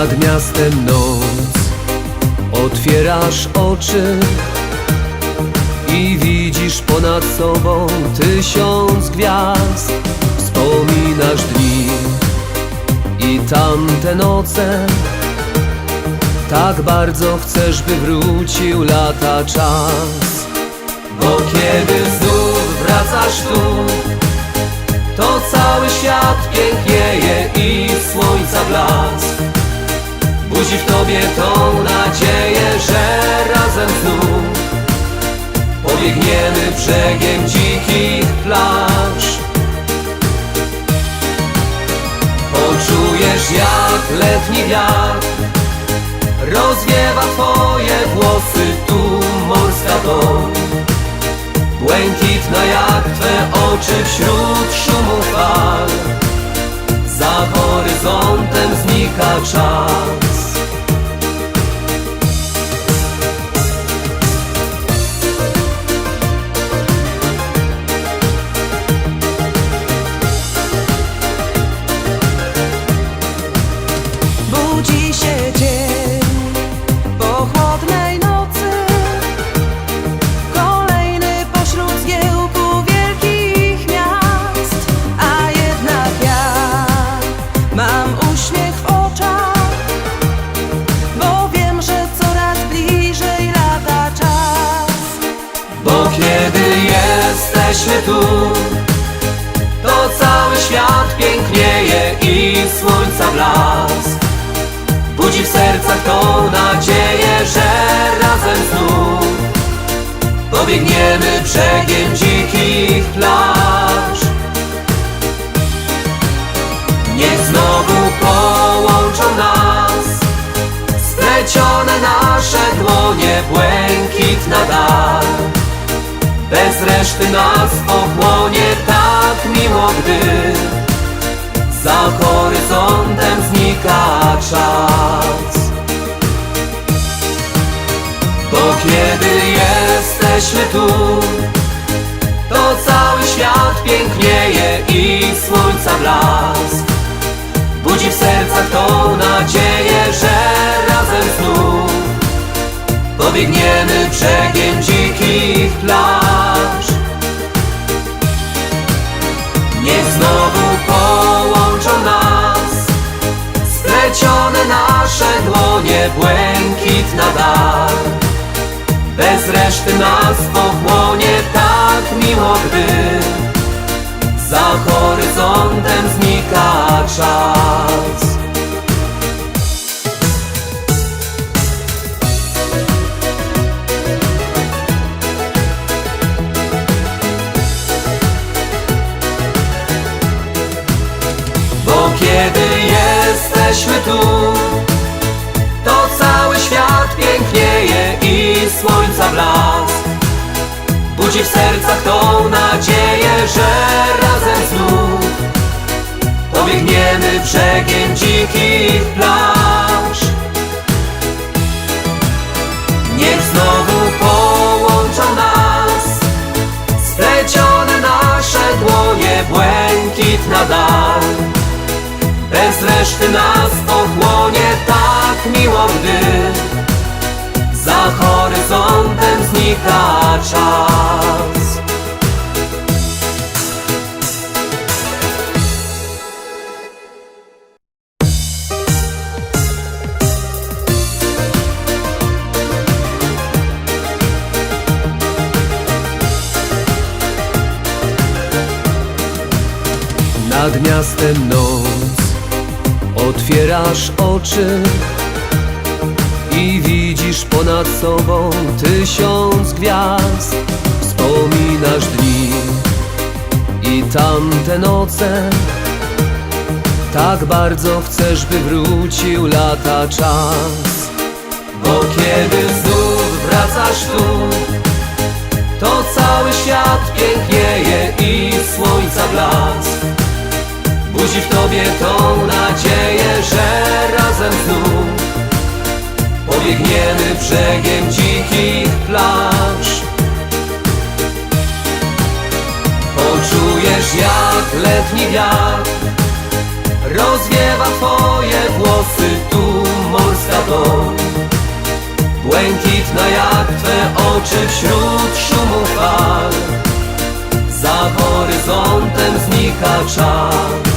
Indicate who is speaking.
Speaker 1: Nad miastem noc. Otwierasz oczy I widzisz ponad sobą tysiąc gwiazd. Wspominasz dni I tamte noce. Tak bardzo chcesz, by wrócił lata czas. Bo kiedy znów wracasz tu To cały świat pięknieje i słońca blask Budzi w tobie tą nadzieję, że razem znów Pobiegniemy brzegiem dzikich plaż. Poczujesz jak letni wiatr Rozwiewa twoje włosy, tu morska dom Błękitna jak twe oczy wśród szumu fal. Za horyzontem znika czas jesteśmy tu. To cały świat pięknieje i słońca blask. Budzi w sercach tą nadzieję, że razem znów Pobiegniemy brzegiem dzikich plaż. Niech znowu połączą nas Splecione nasze dłonie, błękitna dal Bez reszty nas ochłonie tak miło, gdy Za horyzontem znika czas. Bo kiedy jesteśmy tu To cały świat pięknieje i słońca blask. Budzi w sercach tą nadzieję, że razem znów Pobiegniemy brzegiem dzikich plaż Niech znowu połączą nas. Splecione nasze dłonie, błękitna dal Bez reszty nas ochłonie tak miło, gdy Za horyzontem znika czas słońca blask Budzi w sercach tą nadzieję, że razem znów Pobiegniemy brzegiem dzikich plaż. Niech znowu połączą nas Splecione nasze dłonie, błękitna dal Bez reszty nas ochłonie znika czas. Nad miastem noc Otwierasz oczy I widzisz ponad sobą tysiąc gwiazd Wspominasz dni I tamte noce. Tak bardzo chcesz, by wrócił lata czas Bo kiedy znów wracasz tu To cały świat pięknieje i słońca blask. Budzi w tobie tą nadzieję, że razem znów Pobiegniemy brzegiem dzikich plaż. Poczujesz jak letni wiatr Rozwiewa twoje włosy, tu dom Błękitna jak Twe oczy wśród szumu fal. Za horyzontem znika czar